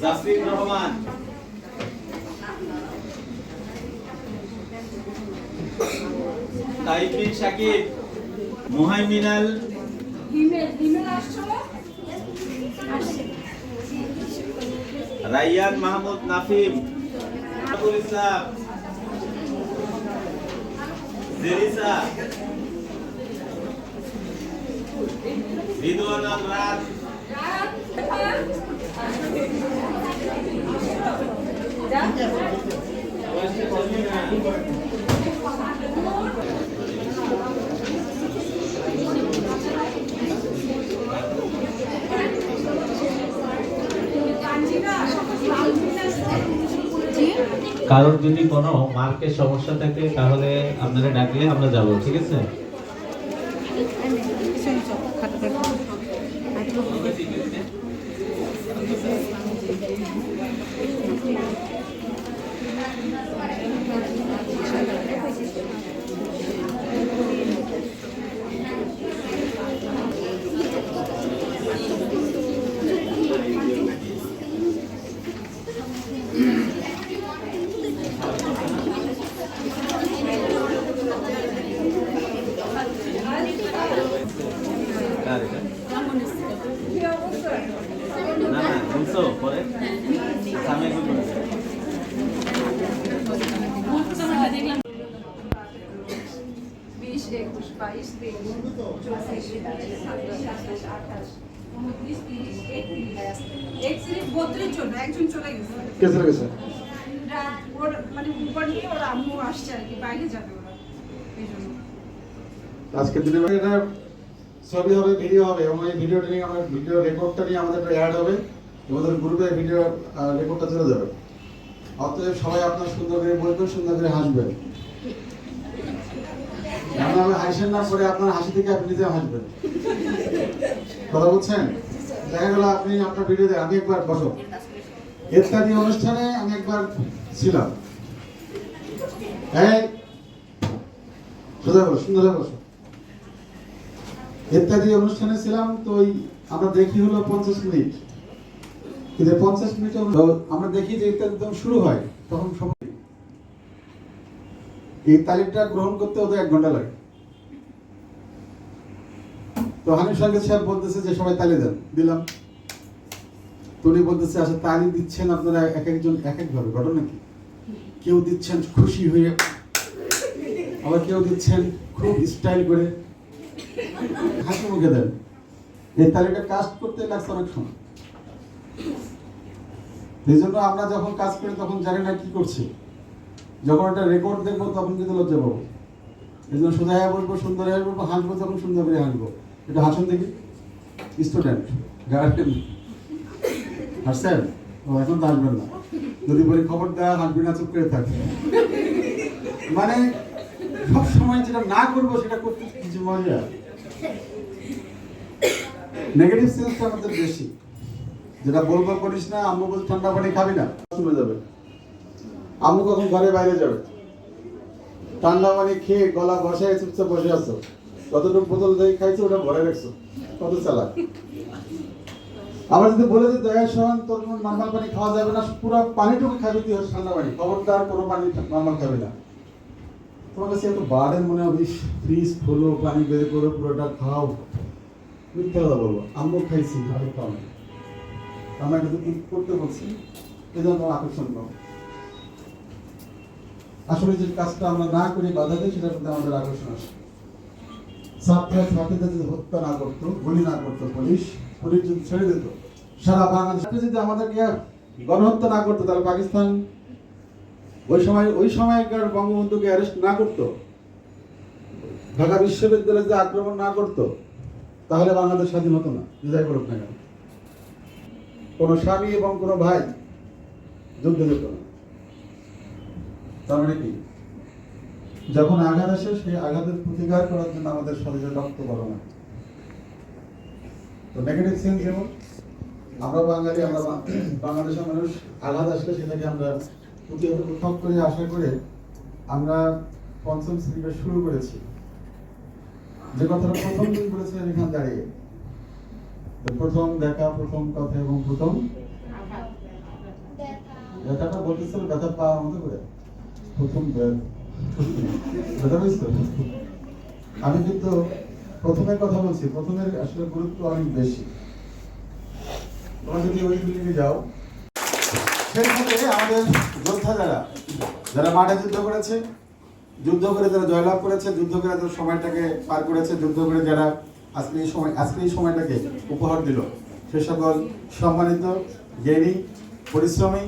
Jasmine Rahman. Taifin Sakib Muhaiminal. Raiyan Mahmud Nafim. Abul রাত কারোর যদি কোনো মার্কের সমস্যা থাকে তাহলে আপনারা ডাকলে আমরা যাব ঠিক আছে কার এটা? না না বলছো পরে? সামনে গুলো বিশ একুশ বাইশ তেইশ চব্বিশ সাতাশ আঠাশ আঠাশ উনত্রিশ তিরিশ একত্রিশ একত্রিশ বত্রিশ জন একজন চলে গেছে কে চলে গেছে ওর মানে উপর নিয়ে ওর আম্মু আসছে আর কি বাইরে যাবে ওরা। এই জন্য। আজকে দিনে এটা ছবি হবে ভিডিও হবে, এবং এই ভিডিওটা নিয়ে আমার ভিডিও রেকর্ডটা নিয়ে আমাদের একটা অ্যাড হবে আমাদের গ্রুপে ভিডিও রেকর্ডটা চলে যাবে। অতএব সবাই আপনার সুন্দর করে বলবেন, সুন্দর করে হাসবেন। না পরে আপনার হাসি থেকে আপনি হাসবেন। কথা বলছেন? আপনি আপনার ভিডিওতে আমি একবার অনুষ্ঠানে আমি একবার ছিলাম। বসো সুন্দর হয়ে বসো। ইত্যাদি অনুষ্ঠানে ছিলাম, তো ওই আমরা দেখি হলো পঞ্চাশ মিনিট। কিন্তু পঞ্চাশ মিনিট আমরা দেখি যে ইত্যাদি যখন শুরু হয়, তখন সময় এই তালিমটা গ্রহণ করতে ওদের এক ঘণ্টা লাগে। তো হানিফ সঙ্গে সাহেব বলতেছে যে সবাই তালি দেন, দিলাম। উনি বলতেছে আচ্ছা তালি দিচ্ছেন আপনারা এক একজন এক এক ভাবে ঘটনা কি? কেউ দিচ্ছেন খুশি হয়ে, আবার কেউ দিচ্ছেন খুব স্টাইল করে। হাসি মুখে দেন। এই তালিকা কাস্ট করতে লাগছে অনেক সময়। এই জন্য আমরা যখন কাজ করি, তখন জানি না কি করছি। যখন একটা রেকর্ড দেখব, তখন কিন্তু লজ্জা পাবো। এই জন্য সোজা হয়ে বলব সুন্দর হয়ে বলব হাসবো তখন সুন্দর করে হাসবো। এটা হাসুন দেখি। স্টুডেন্ট গার্ডেন হাসছেন? ও, এখন তো হাসবেন না। যদি বলি খবর দেওয়া হাসবি না, চুপ করে থাকবে মানে সব সময় যেটা না করব, সেটা করতে কিছু মজা? নেগেটিভ সেন্সটা আমাদের বেশি। যেটা বলব করিস না আম্মু বল ঠান্ডা পানি খাবি না। শুনে যাবে। আম্মু কখন ঘরে বাইরে যাবে? ঠান্ডা পানি খেয়ে গলা বসায় চুপচাপ বসে আছো। কতটুকু বোতল দিয়ে খাইছো ওটা ভরে রাখছো। কত চালাক আবার যদি বলে যে দয়া সহন তোর নর্মাল পানি খাওয়া যাবে না পুরো পানিটুকু খাবি তুই ঠান্ডা পানি। খবরদার কোনো পানি নর্মাল খাবি না। তোমার কাছে এত বার্ডেন মনে হবে ফ্রিজ খোলো পানি বের করো পুরোটা খাও। মিথ্যা কথা বলব। খাইছি আমরা এটা তো করতে বলছি, এই জন্য আকর্ষণ আসলে যে কাজটা আমরা না করি, বাধা দিই সেটার প্রতি আমাদের আকর্ষণ আসে। ছাত্র ছাত্রীদের যদি হত্যা না করতো না করতো পুলিশ পুলিশ যদি ছেড়ে দিত, সারা বাংলাদেশ যদি আমাদেরকে গণহত্যা না করতো, তাহলে পাকিস্তান ওই সময় ওই সময়কার বঙ্গবন্ধুকে অ্যারেস্ট না করতো। ঢাকা বিশ্ববিদ্যালয়ে যদি আক্রমণ না করতো তাহলে বাংলাদেশ স্বাধীন হতো না যাই করুক না কেন? কোনো স্বামী এবং কোনো ভাই যুদ্ধ যেত না। তার মানে কি? যখন আঘাত আসে, সেই আঘাতের প্রতিকার করার জন্য আমাদের শরীরে রক্ত বড় না তো নেগেটিভ সেন্স যেমন, আমরা বাঙালি, আমরা বাংলাদেশের মানুষ আঘাত আসলে সেটাকে আমরা প্রতিহত করে আশা করে আমরা পঞ্চম শ্রেণীটা শুরু করেছি। যে কথাটা প্রথম দিন বলেছিলেন এখানে দাঁড়িয়ে। প্রথম দেখা, প্রথম কথা এবং প্রথম বলতেছিল, ব্যথা করে। প্রথম ব্যথা। আমি কিন্তু প্রথমে কথা বলছি, প্রথমের আসলে গুরুত্ব অনেক বেশি। তোমরা যদি ওই বিল্ডিংয়ে যাও আমাদের যোদ্ধা যারা যারা মাঠে যুদ্ধ করেছে যুদ্ধ করে যারা জয়লাভ করেছে, যুদ্ধ করে যারা সময়টাকে পার করেছে, যুদ্ধ করে যারা আজকে এই সময় আজকে এই সময়টাকে উপহার দিল। সে সকল সম্মানিত, জ্ঞানী, পরিশ্রমী,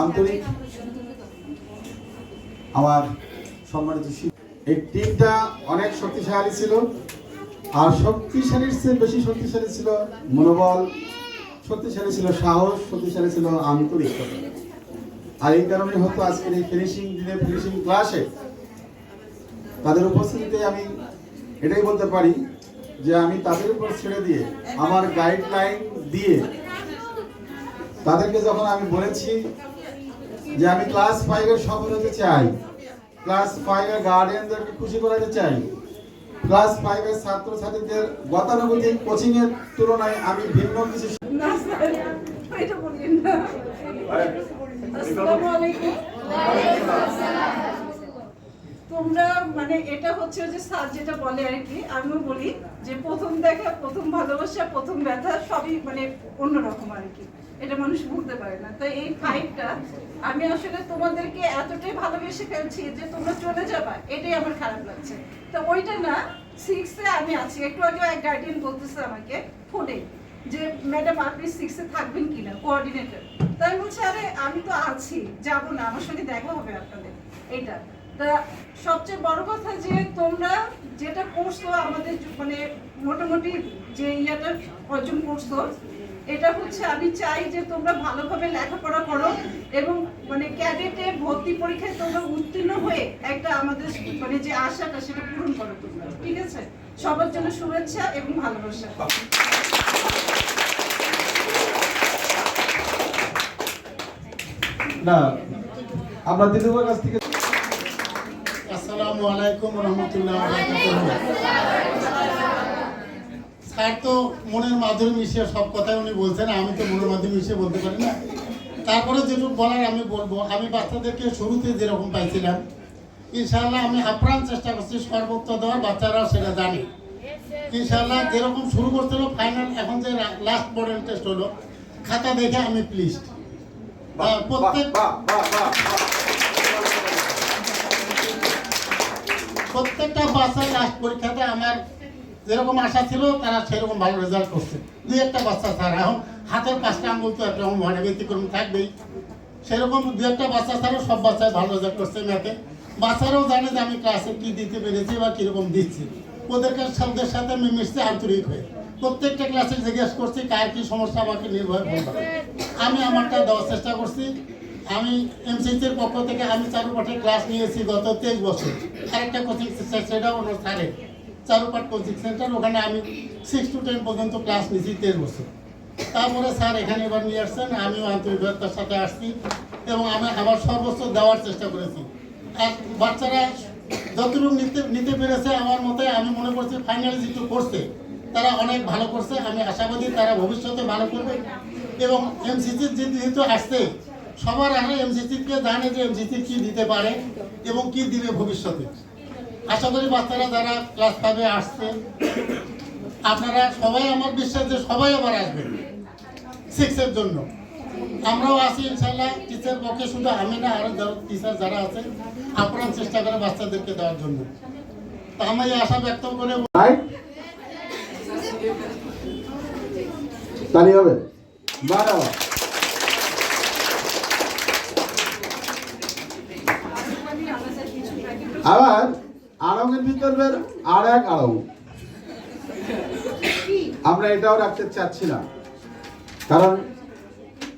আন্তরিক আমার সম্মানিত এই টিমটা অনেক শক্তিশালী ছিল, আর শক্তিশালীর চেয়ে বেশি শক্তিশালী ছিল মনোবল, শক্তিশালী ছিল সাহস, শক্তিশালী ছিল আন্তরিকতা। আর এই কারণে হয়তো আজকের এই ফিনিশিং দিনে ফিনিশিং ক্লাসে তাদের উপস্থিতিতে আমি এটাই বলতে পারি যে আমি তাদের উপর ছেড়ে দিয়ে আমার গাইডলাইন দিয়ে তাদেরকে যখন আমি বলেছি যে আমি ক্লাস ফাইভের সফল হতে চাই ক্লাস ফাইভের গার্ডিয়ানদেরকে খুশি করাতে চাই ক্লাস ফাইভের ছাত্রছাত্রীদের গতানুগতিক কোচিং এর তুলনায় আমি ভিন্ন কিছু আসসালামু আলাইকুম। তোমরা মানে এটা হচ্ছে যে স্যার যেটা বলে আর কি, আমিও বলি যে প্রথম দেখা, প্রথম ভালোবাসা, প্রথম ব্যথা সবই মানে অন্যরকম আর কি। এটা মানুষ বুঝতে পারে না। তো এই ফাইটটা আমি আসলে তোমাদেরকে এতটাই ভালোবেসে ফেলছি যে তোমরা চলে যাবা, এটাই আমার খারাপ লাগছে। তো ওইটা না সিক্সে আমি আছি। একটু আগে এক গার্ডিয়ান বলতেছে আমাকে ফোনে যে ম্যাডাম আপনি সিক্সে থাকবেন কিনা? কোঅর্ডিনেটর তাই বলছে, আরে, আমি তো আছি, যাব না, আমার সঙ্গে দেখা হবে আপনাদের। এইটা। তা সবচেয়ে বড় কথা যে তোমরা যেটা করছ আমাদের মানে মোটামুটি যে ইয়াটা অর্জন করছ, এটা হচ্ছে আমি চাই যে তোমরা ভালোভাবে লেখাপড়া করো এবং মানে ক্যাডেটে ভর্তি পরীক্ষায় তোমরা উত্তীর্ণ হয়ে একটা আমাদের মানে যে আশাটা সেটা পূরণ করো তোমরা, ঠিক আছে? সবার জন্য শুভেচ্ছা এবং ভালোবাসা। না, আমরা দিদিবার কাছ থেকে আসসালামু আলাইকুম রহমতুল্লাহ স্যার তো মনের মাধ্যমে মিশিয়ে সব কথাই উনি বলছেন আমি তো মনের মাধ্যমে মিশিয়ে বলতে পারি না। তারপরে যেটুকু বলার আমি বলব আমি বাচ্চাদেরকে শুরুতে যেরকম পাইছিলাম ইনশাআল্লাহ আমি আপ্রাণ চেষ্টা করছি সর্বোচ্চ দেওয়ার বাচ্চারা সেটা জানে। ইনশাআল্লাহ যেরকম শুরু করছিল ফাইনাল এখন যে লাস্ট মডেল টেস্ট হলো খাতা দেখে আমি প্লিজড প্রত্যেক প্রত্যেকটা বাচ্চার লাস্ট পরীক্ষাতে আমার যেরকম আশা ছিল, তারা সেরকম ভালো রেজাল্ট করছে। দুই একটা বাচ্চা ছাড়া এখন হাতের পাঁচটা আঙ্গুল তো একরকম মানে ব্যতিক্রম থাকবেই। সেরকম দু একটা বাচ্চা ছাড়া সব বাচ্চাই ভালো রেজাল্ট করছে ম্যাথে। বাচ্চারাও জানে যে আমি ক্লাসে কী দিতে পেরেছি বা কীরকম দিচ্ছি। ওদেরকে সবদের সাথে আমি মিশতে আন্তরিক হয়ে প্রত্যেকটা ক্লাসে জিজ্ঞেস করছি, কার কি সমস্যা আমাকে নির্ভয় বলতে আমি আমারটা দেওয়ার চেষ্টা করছি। আমি এমসিসির পক্ষ থেকে আমি চারুপাঠে ক্লাস নিয়েছি গত তেইশ বছর। আরেকটা কোচিং সেন্টার সেটাও অন্য স্যারের চারুপাঠ কোচিং সেন্টার ওখানে আমি সিক্স টু টেন পর্যন্ত ক্লাস নিয়েছি তেইশ বছর। তারপরে স্যার এখানে এবার নিয়ে আসছেন, আমিও আন্তরিকতার সাথে আসছি এবং আমি আমার সর্বোচ্চ দেওয়ার চেষ্টা করেছি। আর বাচ্চারা যতটুকু নিতে নিতে পেরেছে আমার মতে, আমি মনে করছি ফাইনাল যেটু করছে, তারা অনেক ভালো করছে। আমি আশাবাদী তারা ভবিষ্যতে ভালো করবে। এবং এমসিসির যেহেতু আসছে সবার আগে এমসিসিকে জানে যে এমসিসি কি দিতে পারে এবং কি দিবে ভবিষ্যতে। আশা করি বাচ্চারা যারা ক্লাস ফাইভে আসছে, আপনারা সবাই আমার বিশ্বাস যে সবাই আবার আসবেন সিক্সের জন্য। আমরাও আছি ইনশাল্লাহ টিচার পক্ষে শুধু আমি না, আরও টিচার যারা আছে আপ্রাণ চেষ্টা করে বাচ্চাদেরকে দেওয়ার জন্য। তা আমি আশা ব্যক্ত করে হবে আমি আলাদা কিছু প্র্যাকটিস আবার আড়ঙের ভিতরের আর এক আড়ং। আমরা এটাও রাখতে চাচ্ছি না কারণ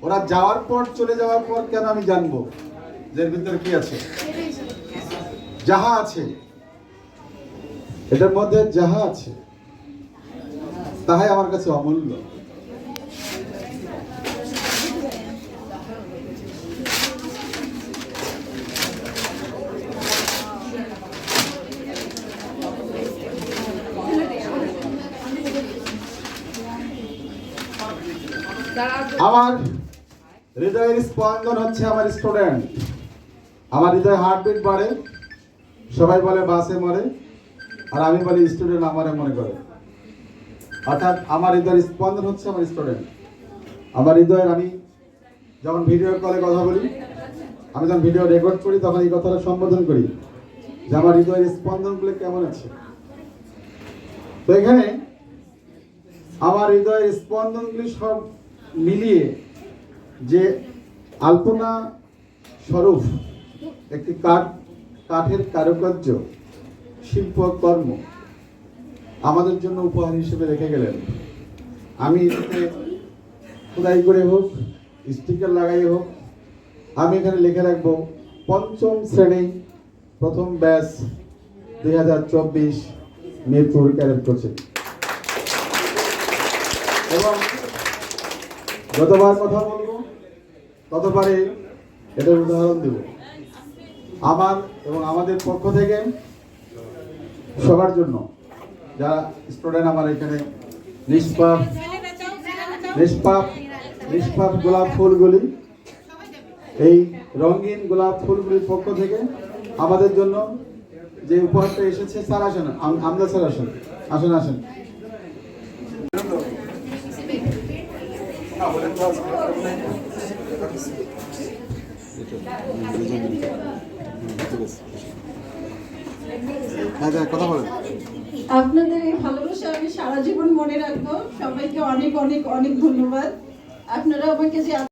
ওরা যাওয়ার পর, চলে যাওয়ার পর কেন আমি জানব? যে ভিতরে কি আছে? যাহা আছে। এটার মধ্যে যাহা আছে, তাহাই আমার কাছে অমূল্য। আমার হৃদয়ের স্পন্দন হচ্ছে আমার স্টুডেন্ট আমার হৃদয় হার্টবিট বাড়ে, সবাই বলে বাসে মরে, আর আমি বলি স্টুডেন্ট আমারে মনে করে। অর্থাৎ আমার হৃদয়ের স্পন্দন হচ্ছে আমার স্টুডেন্ট আমার হৃদয়ের আমি যখন ভিডিও কলে কথা বলি, আমি যখন ভিডিও রেকর্ড করি, তখন এই কথাটা সম্বোধন করি যে আমার হৃদয়ের স্পন্দনগুলো কেমন আছে। তো এখানে আমার হৃদয়ের স্পন্দনগুলি সব মিলিয়ে যে আলপনা স্বরূপ একটি কাঠ, কাঠের কারুকার্য শিল্পকর্ম আমাদের জন্য উপহার হিসেবে রেখে গেলেন। আমি এটাকে খোদাই করে হোক, স্টিকার লাগাই হোক, আমি এখানে লিখে রাখব, পঞ্চম শ্রেণি, প্রথম ব্যাচ, দুই হাজার চব্বিশ মিরপুর ক্যারেট কোচিং। এবং যতবার কথা বলব ততবারে এটার উদাহরণ দেব। আমার এবং আমাদের পক্ষ থেকে সবার জন্য যারা স্টুডেন্ট আমার এখানে, নিষ্পাপ নিষ্পাপ নিষ্পাপ গোলাপ ফুলগুলি, এই রঙিন গোলাপ ফুলগুলির পক্ষ থেকে আমাদের জন্য যে উপহারটা এসেছে, স্যার আসেন, আম- আমদা স্যার আসেন আসেন আসেন। আপনাদের এই ভালোবাসা আমি সারা জীবন মনে রাখব। সবাইকে অনেক অনেক অনেক ধন্যবাদ। আপনারা আমাকে যে